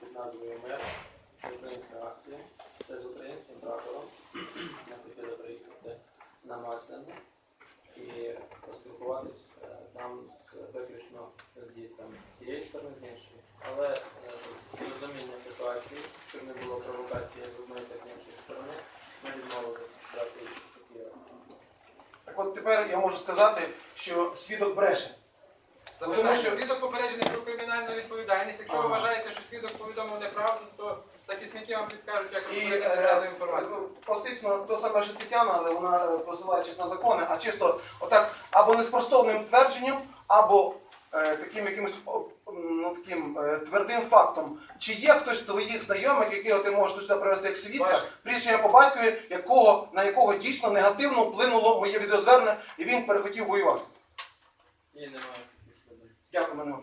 під назвою Мир. Це українська акція. Це з українським прапором. Ми хотіли приїхати на Масляну і поспілкуватись е, там з виключно з дітками з цієї сторони, з іншої. Але е, з розуміння ситуації, щоб не було провокації з одної та з іншої сторони, ми відмовилися брати акції. Так от тепер я можу сказати, що свідок бреше. Запитання. Тому що- Свідок про кримінальну відповідальність. Якщо ви вважаєте, що свідок повідомив неправду, то захисники вам підкажуть, як розповідати е, інформацію. посвідчено то саме, що Тетяна, але вона е, посилаючись на закони, а чисто отак або неспростовним твердженням, або е, таким якимось ну, таким е, твердим фактом. Чи є хтось з твоїх знайомих, якого ти можеш сюди привести як свідка, прізвища по батькові, якого, на якого дійсно негативно вплинуло моє відеозвернення, і він перехотів воювати? І немає. Дякую, мене.